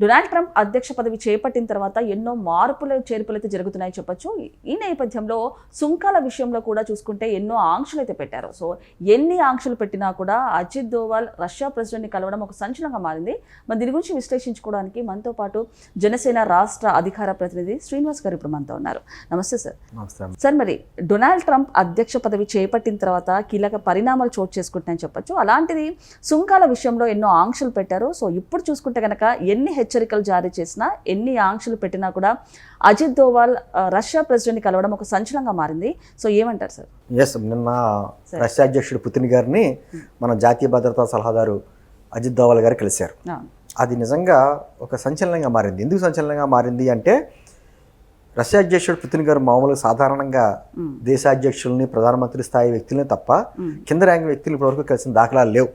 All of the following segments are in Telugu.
డొనాల్డ్ ట్రంప్ అధ్యక్ష పదవి చేపట్టిన తర్వాత ఎన్నో మార్పులు చేర్పులు అయితే జరుగుతున్నాయి చెప్పొచ్చు. ఈ నేపథ్యంలో సుంకాల విషయంలో కూడా చూసుకుంటే ఎన్నో ఆంక్షలు అయితే పెట్టారు. సో ఎన్ని ఆంక్షలు పెట్టినా కూడా అజిత్ దోవాల్ రష్యా ప్రెసిడెంట్ని కలవడం ఒక సంచలనంగా మారింది. మరి దీని గురించి విశ్లేషించుకోవడానికి మనతో పాటు జనసేన రాష్ట్ర అధికార ప్రతినిధి శ్రీనివాస్ గారు ఇప్పుడు మనతో ఉన్నారు. నమస్తే సార్. సార్ మరి డొనాల్డ్ ట్రంప్ అధ్యక్ష పదవి చేపట్టిన తర్వాత కీలక పరిణామాలు చోటు చేసుకుంటున్నాయని చెప్పొచ్చు. అలాంటిది సుంకాల విషయంలో ఎన్నో ఆంక్షలు పెట్టారు. సో ఇప్పుడు చూసుకుంటే కనుక ఎన్ని హెచ్చరికలు జారీ చేసినా ఎన్ని ఆంక్షలు పెట్టినా కూడా అజిత్ దోవాల్ రష్యా ప్రెసిడెంట్ని కలవడం ఒక సంచలనంగా మారింది. సో ఏమంటారు సార్? ఎస్ నిన్న రష్యా అధ్యక్షుడు పుతిన్ గారిని మన జాతీయ భద్రతా సలహాదారు అజిత్ దోవల్ గారు కలిశారు. అది నిజంగా ఒక సంచలనంగా మారింది. ఎందుకు సంచలనంగా మారింది అంటే రష్యా అధ్యక్షుడు పుతిన్ గారు మామూలుగా సాధారణంగా మ్, దేశాధ్యక్షుల్ని ప్రధానమంత్రి స్థాయి వ్యక్తులని తప్ప మ్, కింద ర్యాంక్ వ్యక్తులు ఇప్పటివరకు కలిసిన దాఖలాలు లేవు.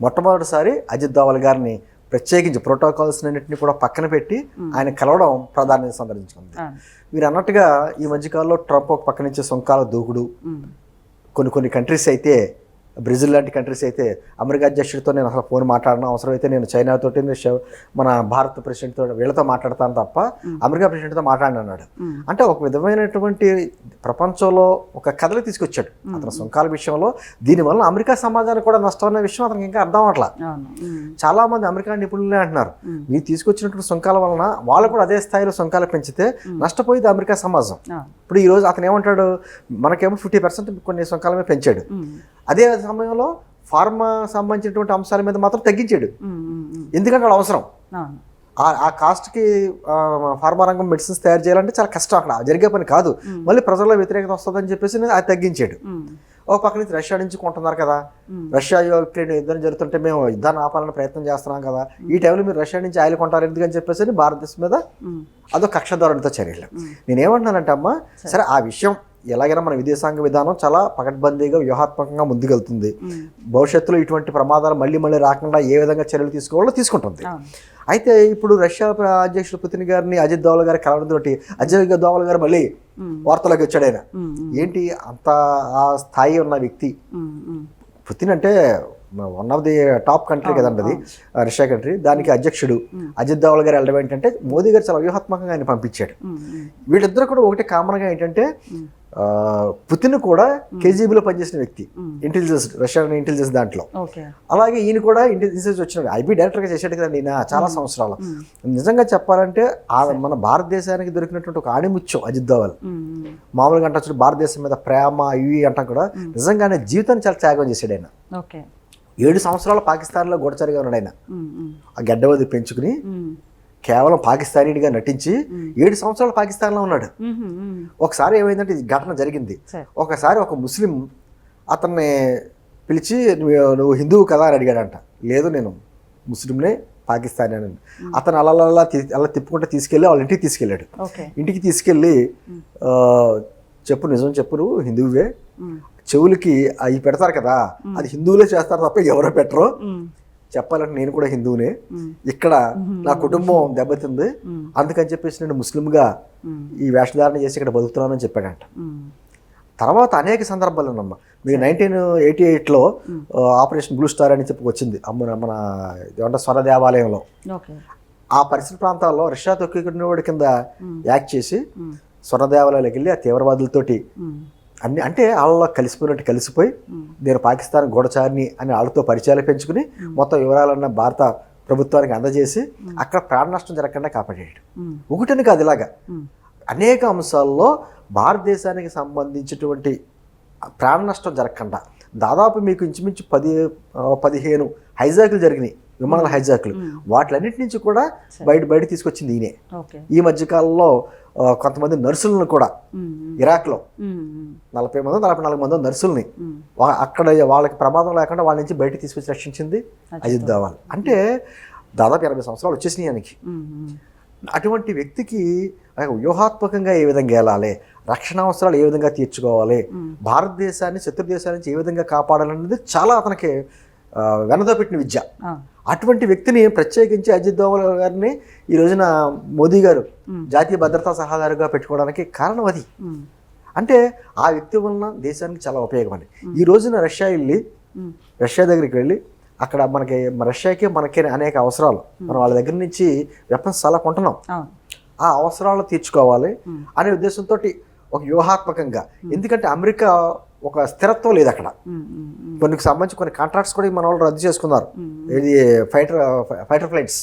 మొట్టమొదటిసారి అజిత్ దోవల్ గారిని ప్రత్యేకించి ప్రోటోకాల్స్ అన్నింటినీ కూడా పక్కన పెట్టి ఆయన కలవడం ప్రాధాన్యత సంతరించుకుంది. మీరు అన్నట్టుగా ఈ మధ్యకాలంలో ట్రంప్ ఒక పక్క నుంచి సుంకాల దూకుడు. కొన్ని కొన్ని కంట్రీస్ అయితే బ్రెజిల్ లాంటి కంట్రీస్ అయితే అమెరికా అధ్యక్షుడితో నేను అసలు ఫోన్ మాట్లాడను అవసరమైతే నేను చైనాతోటి మన భారత ప్రెసిడెంట్ తోటి వీళ్ళతో మాట్లాడతాను తప్ప అమెరికా ప్రెసిడెంట్తో మాట్లాడను అన్నాడు మ్, అంటే ఒక విధమైనటువంటి ప్రపంచంలో ఒక కథలు తీసుకొచ్చాడు. అతని సుంకాల విషయంలో దీనివల్ల అమెరికా సమాజానికి కూడా నష్టం అనే విషయం అతనికి ఇంకా అర్థం అవట్లా చాలా మంది అమెరికా నిపుణులే అంటున్నారు. మీరు తీసుకొచ్చినటువంటి సుంకాల వలన వాళ్ళు కూడా అదే స్థాయిలో సుంకాలు పెంచితే నష్టపోయేది అమెరికా సమాజం. ఇప్పుడు ఈ రోజు అతను ఏమంటాడు? మనకేమో ఫిఫ్టీ పర్సెంట్ కొన్ని సుంకాలమే పెంచాడు. అదే సమయంలో ఫార్మా సంబంధించినటువంటి అంశాల మీద మాత్రం తగ్గించాడు. ఎందుకంటే అది అవసరం. ఆ కాస్ట్కి ఫార్మా రంగం మెడిసిన్స్ తయారు చేయాలంటే చాలా కష్టం అక్కడ. జరిగే పని కాదు. మళ్ళీ ప్రజల్లో వ్యతిరేకత వస్తుందని చెప్పేసి అది తగ్గించాడు. ఒక పక్క నుంచి రష్యా నుంచి కొంటున్నారు కదా. రష్యా యుక్రెయిన్ యుద్ధం జరుగుతుంటే మేము యుద్ధాన్ని ఆపాలని ప్రయత్నం చేస్తున్నాం కదా. ఈ టైంలో మీరు రష్యా నుంచి ఆయిల్ కొంటారు ఎందుకని చెప్పేసి భారతదేశం మీద అదో కక్ష ధోరణితో చర్యలు. నేనేమంటున్నానంటే అమ్మ సరే ఆ విషయం ఎలాగైనా మన విదేశాంగ విధానం చాలా పకడ్బందీగా వ్యూహాత్మకంగా ముందుకెళ్తుంది. భవిష్యత్తులో ఇటువంటి ప్రమాదాలు మళ్ళీ మళ్ళీ రాకుండా ఏ విధంగా చర్యలు తీసుకోవాలో తీసుకుంటుంది. అయితే ఇప్పుడు రష్యా అధ్యక్షుడు పుతిన్ గారిని అజిత్ దోవల్ గారి కలవడంతో అజిత్ దోవల్ గారు మళ్ళీ వార్తలోకి వచ్చాడు ఆయన. ఏంటి అంత ఆ స్థాయి ఉన్న వ్యక్తి? పుతిన్ అంటే one of the top country కదండి అది రష్యా కంట్రీ దానికి అధ్యక్షుడు అజిత్ దోవల్ గారు వెళ్ళడం ఏంటంటే మోదీ గారు చాలా వ్యూహాత్మకంగా ఆయన పంపించాడు. వీళ్ళిద్దరు కూడా ఒకటి కామన్గా ఏంటంటే పుతిన్ కూడా కేజీబీలో పనిచేసిన వ్యక్తి. ఇంటెలిజెన్స్ రష్యన్ ఇంటెలిజెన్స్ దాంట్లో. అలాగే ఈయన కూడా ఇంటెలిజెన్స్ వచ్చిన ఐబీ డైరెక్టర్గా చేశాడు కదండి ఈయన చాలా సంవత్సరాలు. నిజంగా చెప్పాలంటే మన భారతదేశానికి దొరికినటువంటి ఒక ఆణిముత్యం అజిత్ దోవల్. మామూలుగా అంటే చూడు భారతదేశం మీద ప్రేమ ఇవి అంటాం కూడా. నిజంగానే జీవితాన్ని చాలా త్యాగం చేశాడు ఆయన. ఏడు సంవత్సరాలు పాకిస్తాన్లో గొడచరిగా ఉన్నాడు ఆయన. ఆ గడ్డవది పెంచుకుని కేవలం పాకిస్తానీడిగా నటించి ఏడు సంవత్సరాలు పాకిస్తాన్లో ఉన్నాడు. ఒకసారి ఏమైందంటే ఈ ఘటన జరిగింది. సరే. ఒకసారి ఒక ముస్లిం అతన్ని పిలిచి నువ్వు హిందువు కదా అని అడిగాడంట. లేదు నేను ముస్లింనే పాకిస్తానీ అని అతను అలా అలా అలా తిప్పుకుంటే తీసుకెళ్ళి వాళ్ళ ఇంటికి తీసుకెళ్ళాడు. ఇంటికి తీసుకెళ్ళి చెప్పు నిజం చెప్పు నువ్వు హిందువువే చెవులకి అవి పెడతారు కదా అది హిందువులే చేస్తారు తప్ప ఎవరో పెట్టరు. చెప్పాలంటే నేను కూడా హిందువునే. ఇక్కడ నా కుటుంబం దెబ్బతింది. అందుకని చెప్పేసి నేను ముస్లింగా ఈ వేషధారణ చేసి ఇక్కడ బతుకుతున్నానని చెప్పాడంట. మ్, అనేక సందర్భాలు ఉన్నమ్మ మీకు నైన్టీన్ ఎయిటీ ఎయిట్లో ఆపరేషన్ బ్లూ స్టార్ అని చెప్పి వచ్చింది. అమ్మ మన ఏమంటే స్వర దేవాలయంలో. ఆ పరిసర ప్రాంతాల్లో రష్యా తొక్కినవాడి కింద యాక్ట్ చేసి మ్, స్వర దేవాలయాలకు వెళ్ళి ఆ తీవ్రవాదులతోటి అన్ని అంటే వాళ్ళలో కలిసిపోయినట్టు కలిసిపోయి నేను పాకిస్తాన్ గూఢచారిని అని వాళ్ళతో పరిచయాలు పెంచుకుని మొత్తం వివరాలన్న భారత ప్రభుత్వానికి అందజేసి అక్కడ ప్రాణ నష్టం జరగకుండా కాపాడాడు మ్, ఒకటని కాదు ఇలాగా. అనేక అంశాల్లో భారతదేశానికి సంబంధించినటువంటి ప్రాణ నష్టం జరగకుండా దాదాపు మీకు ఇంచుమించు పది పదిహేను హైజాకులు జరిగినాయి. విమానాల హైజాకులు. వాటిలన్నిటి నుంచి కూడా బయట బయట తీసుకొచ్చింది ఈయనే. ఈ మధ్యకాలంలో కొంతమంది నర్సులను కూడా మ్, ఇరాక్లో నలభై మంది నలభై నాలుగు మంది నర్సుల్ని అక్కడ వాళ్ళకి ప్రమాదం లేకుండా వాళ్ళ నుంచి బయటికి తీసుకొచ్చి రక్షించింది అజిత్ దోవాల్. అంటే దాదాపు ఎనభై సంవత్సరాలు వచ్చేసినాయి ఆయనకి. అటువంటి వ్యక్తికి వ్యూహాత్మకంగా ఏ విధంగా వెళ్ళాలి రక్షణ అవసరాలు ఏ విధంగా తీర్చుకోవాలి. భారతదేశాన్ని శత్రు దేశాల నుంచి ఏ విధంగా కాపాడాలనేది చాలా అతనికి వెనదో పెట్టిన విద్య. అటువంటి వ్యక్తిని ప్రత్యేకించి అజిత్ దోవల్ గారిని ఈ రోజున మోదీ గారు. జాతీయ భద్రతా సలహాదారుగా పెట్టుకోవడానికి కారణం అది. అంటే ఆ వ్యక్తి వలన దేశానికి చాలా ఉపయోగం అండి. ఈ రోజున రష్యా వెళ్ళి రష్యా దగ్గరికి వెళ్ళి అక్కడ మనకి రష్యాకి మనకి అనేక అవసరాలు. మనం వాళ్ళ దగ్గర నుంచి వెపన్స్ చాలా కొంటున్నాం. ఆ అవసరాలు తీర్చుకోవాలి అనే ఉద్దేశంతో ఒక వ్యూహాత్మకంగా. ఎందుకంటే అమెరికా ఒక స్థిరత్వం లేదు అక్కడ. కొన్ని సంబంధించి కొన్ని కాంట్రాక్ట్స్ కూడా మన వాళ్ళు రద్దు చేసుకున్నారు. ఇది ఫైటర్ ఫైటర్ ఫ్లైట్స్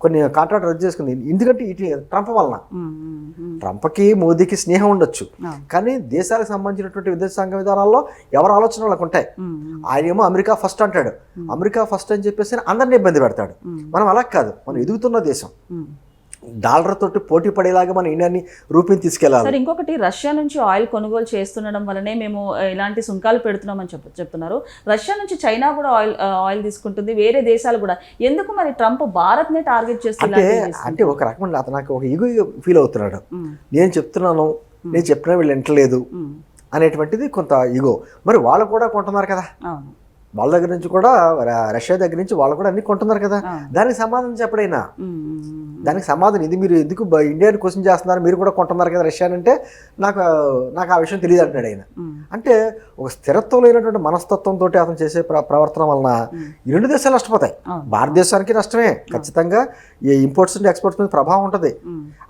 కొన్ని కాంట్రాక్ట్ రద్దు చేసుకుంది. ఎందుకంటే ఇటు ట్రంప్ వలన. ట్రంప్కి మోదీకి స్నేహం ఉండొచ్చు. కానీ దేశాలకు సంబంధించినటువంటి విదేశాంగ విధానాల్లో ఎవరి ఆలోచన వాళ్ళకు ఉంటాయి. ఉమ్, ఆయన ఏమో అమెరికా ఫస్ట్ అంటాడు. అమెరికా ఫస్ట్ అని చెప్పేసి అందరిని ఇబ్బంది పెడతాడు. మనం అలా కాదు. మనం ఎదుగుతున్న దేశం. డాలర్ తోటి పోటీ పడేలాగా మన ఇండియాని రూపం తీసుకెళ్ళాలి సరే ఇంకొకటి రష్యా నుంచి ఆయిల్ కొనుగోలు చేస్తుండడం వల్లనే మేము ఇలాంటి సుంకాలు పెడుతున్నామని చెప్ చెప్తున్నారు. రష్యా నుంచి చైనా కూడా ఆయిల్ ఆయిల్ తీసుకుంటుంది. వేరే దేశాలు కూడా. ఎందుకు మరి ట్రంప్ భారత్ నే టార్గెట్ చేస్తూ అంటే ఒక రకమైన అతను నాకు ఒక ఈగో ఫీల్ అవుతున్నాడు. నేను చెప్తున్నాను నేను చెప్పినా వీళ్ళు వింటలేదు అనేటువంటిది కొంత ఈగో మరి వాళ్ళు కూడా కొంటున్నారు కదా. వాళ్ళ దగ్గర నుంచి కూడా రష్యా దగ్గర నుంచి వాళ్ళు కూడా అన్ని కొంటున్నారు కదా. దానికి సమాధానం చెప్పడైనా. దానికి సమాధానం ఇది మీరు ఎందుకు ఇండియాని క్వశ్చన్ చేస్తున్నారు మీరు కూడా కొంటున్నారు కదా రష్యా అంటే నాకు నాకు ఆ విషయం తెలియదు అంటాడు ఆయన. అంటే ఒక స్థిరత్వం లేనటువంటి మనస్తత్వంతో అతను చేసే ప్ర ప్రవర్తన వలన ఈ రెండు దేశాలు నష్టపోతాయి. భారతదేశానికి నష్టమే. ఖచ్చితంగా ఈ ఇంపోర్ట్స్ అండ్ ఎక్స్పోర్ట్స్ మీద ప్రభావం ఉంటుంది.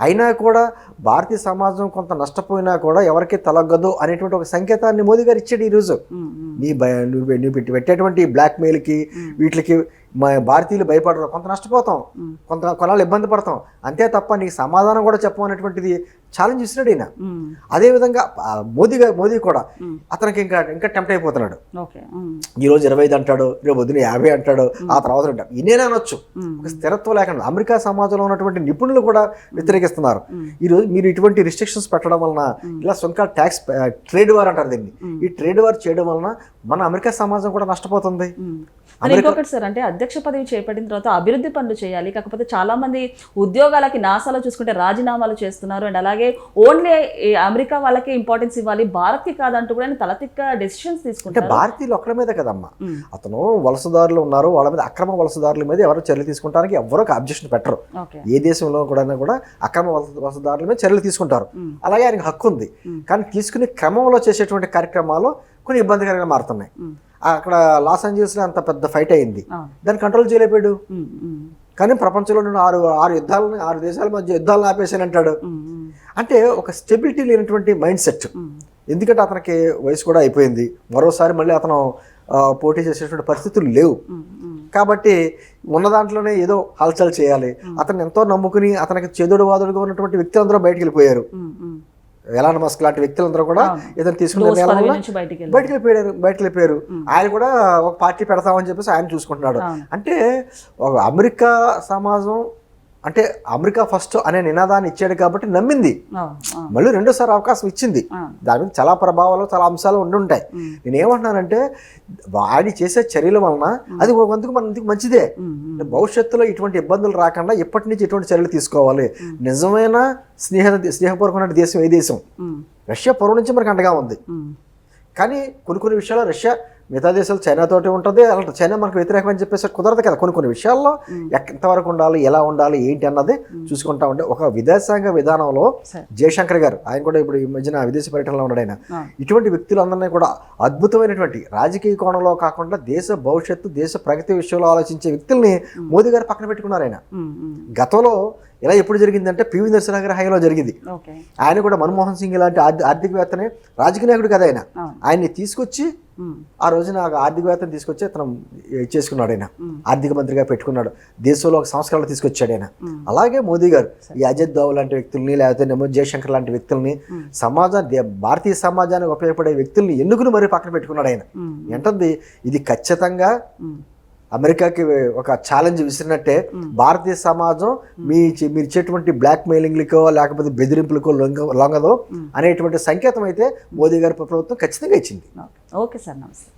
అయినా కూడా భారతీయ సమాజం కొంత నష్టపోయినా కూడా ఎవరికి తలగ్గదు అనేటువంటి ఒక సంకేతాన్ని మోదీ గారు ఇచ్చాడు ఈరోజు. నీ భయ నువ్వు పె- నువ్వు పెట్టి పెట్టేటువంటి బ్లాక్ మెయిల్కి వీటికి మా భారతీయులు భయపడరు. కొంత నష్టపోతాం. కొంత కొన్నాళ్ళు ఇబ్బంది పడతాం. అంతే తప్ప నీకు సమాధానం కూడా చెప్పమనేటువంటిది ఛాలెంజ్ ఇస్తున్నాడు ఈయన. అదేవిధంగా మోదీ గారు మోదీ కూడా. అతనికి ఇంకా ఇంకా టెంప్ట్ అయిపోతున్నాడు. ఈ రోజు ఇరవై ఐదు అంటాడు రేపు పొద్దున యాభై అంటాడు ఆ తర్వాత అంటాడు. ఇన్నేనే అనొచ్చు. ఒక స్థిరత్వం లేకుండా అమెరికా సమాజంలో ఉన్నటువంటి నిపుణులు కూడా వ్యతిరేకిస్తున్నారు. ఈ రోజు మీరు ఇటువంటి రిస్ట్రిక్షన్స్ పెట్టడం వలన ఇలా సుంకాల ట్యాక్స్ ట్రేడ్ వార్ అంటారు దీన్ని. ఈ ట్రేడ్ వార్ చేయడం వలన మన అమెరికా సమాజం కూడా నష్టపోతుంది. ఇంకొకటి సార్ అంటే అధ్యక్ష పదవి చేపట్టిన తర్వాత అభివృద్ధి పనులు చేయాలి. కాకపోతే చాలా మంది ఉద్యోగాలకి నాసాలో చూసుకుంటే రాజీనామాలు చేస్తున్నారు. అండ్ అలాగే ఓన్లీ అమెరికా వాళ్ళకే ఇంపార్టెన్స్ ఇవ్వాలి. భారత్కి కాదంటూ కూడా తలతిక్క డెసిషన్స్ అంటే తీసుకుంటారు. భారతీయులు ఒక్కడి మీద కదమ్మా. అతను వలసదారులు ఉన్నారు. వాళ్ళ మీద అక్రమ వలసదారుల మీద ఎవరు చర్యలు తీసుకుంటానికి ఎవరో అబ్జెక్షన్ పెట్టరు. ఏ దేశంలో కూడా కూడా అక్రమ వలస వలసదారుల మీద చర్యలు తీసుకుంటారు. అలాగే ఆయనకు హక్కు ఉంది. కానీ తీసుకునే క్రమంలో చేసేటువంటి కార్యక్రమాలు కొన్ని ఇబ్బందికరంగా మారుతున్నాయి. అక్కడ లాస్ ఏంజల్స్లో అంత పెద్ద ఫైట్ అయింది. దాన్ని కంట్రోల్ చేయలేపాడు కానీ ప్రపంచంలో ఉన్న ఆరు ఆరు యుద్ధాలను ఆరు దేశాల మధ్య యుద్ధాలను ఆపేసానంటాడు ఉమ్, ఉమ్, అంటే ఒక స్టెబిలిటీ లేనటువంటి మైండ్ సెట్. ఎందుకంటే అతనికి వయసు కూడా అయిపోయింది. మరోసారి మళ్ళీ అతను పోటీ చేసేటువంటి పరిస్థితులు లేవు. కాబట్టి ఉన్న దాంట్లోనే ఏదో హల్చల్ చేయాలి. అతను ఎంతో నమ్ముకుని అతనికి చెదుడు వాదుడుగా ఉన్నటువంటి వ్యక్తులందరూ బయటికి వెళ్ళిపోయారు. ఎలాన్ మస్క్ లాంటి వ్యక్తులందరూ కూడా. ఇతను తీసుకున్న బయటికి వెళ్ళి బయటికి వెళ్ళిపోయారు బయటికి వెళ్ళిపోయారు ఆయన కూడా ఒక పార్టీ పెడతామని చెప్పేసి ఆయన చూసుకుంటున్నాడు. అంటే ఒక అమెరికా సమాజం అంటే అమెరికా ఫస్ట్ అనే నినాదాన్ని ఇచ్చాడు కాబట్టి నమ్మింది. మళ్ళీ రెండోసారి అవకాశం ఇచ్చింది. దాని మీద చాలా ప్రభావాలు చాలా అంశాలు ఉండి ఉంటాయి. ఉమ్, నేనేమంటున్నానంటే వాడి చేసే చర్యల వలన అది ఒక వంతుకు మనకి మంచిదే. భవిష్యత్తులో ఇటువంటి ఇబ్బందులు రాకుండా ఇప్పటి నుంచి ఇటువంటి చర్యలు తీసుకోవాలి? నిజమైన స్నేహ స్నేహపూర్వకమైన దేశం ఏ దేశం? రష్యా పూర్వం నుంచి మనకు అండగా ఉంది. కానీ కొన్ని కొన్ని విషయాల్లో రష్యా మిగతా దేశాలు చైనాతోటి ఉంటుంది. అలాంటి చైనా మనకు వ్యతిరేకం అని చెప్పేసి కుదరదు కదా కొన్ని కొన్ని విషయాల్లో. ఎంతవరకు ఉండాలి ఎలా ఉండాలి ఏంటి అన్నది చూసుకుంటా ఉంటే ఒక విదేశాంగ విధానంలో జయశంకర్ గారు ఆయన కూడా ఇప్పుడు ఈ మధ్యన విదేశీ పర్యటనలో ఉన్నాడు ఆయన. ఇటువంటి వ్యక్తులందరినీ కూడా అద్భుతమైనటువంటి రాజకీయ కోణంలో కాకుండా దేశ భవిష్యత్తు దేశ ప్రగతి విషయంలో ఆలోచించే వ్యక్తుల్ని మోదీ గారు పక్కన పెట్టుకున్నారు ఆయన. గతంలో ఇలా ఎప్పుడు జరిగిందంటే పివి నరసింహ గారి హయాంలో జరిగింది. ఆయన కూడా మన్మోహన్ సింగ్ లాంటి ఆర్థి- ఆర్థికవేత్తనే రాజకీయ నాయకుడు కదా ఆయన. ఆయన్ని తీసుకొచ్చి ఆ రోజున ఆ ఆర్థికవేత్తను తీసుకొచ్చి అతను చేసుకున్నాడు ఆయన. ఆర్థిక మంత్రిగా పెట్టుకున్నాడు. దేశంలో ఒక సంస్కరణలు తీసుకొచ్చాడు ఆయన. అలాగే మోదీ గారు ఈ అజిత్ దోవ్ లాంటి వ్యక్తుల్ని లేకపోతే జయశంకర్ లాంటి వ్యక్తుల్ని ఉమ్. సమాజం దే- భారతీయ సమాజానికి ఉపయోగపడే వ్యక్తుల్ని ఎన్నుకుని మరీ పక్కన పెట్టుకున్నాడు ఆయన. ఏంటంది ఇది ఖచ్చితంగా అమెరికాకి ఒక ఛాలెంజ్ విసిరినట్టే భారతీయ సమాజం మీ మీరు ఇచ్చేటువంటి బ్లాక్ మెయిలింగ్లకో లేకపోతే బెదిరింపులకో లొంగ లొంగదో అనేటువంటి సంకేతం అయితే మోదీ గారి ప్రభుత్వం ఖచ్చితంగా ఇచ్చింది. ఓకే. Okay sir. నమస్తే.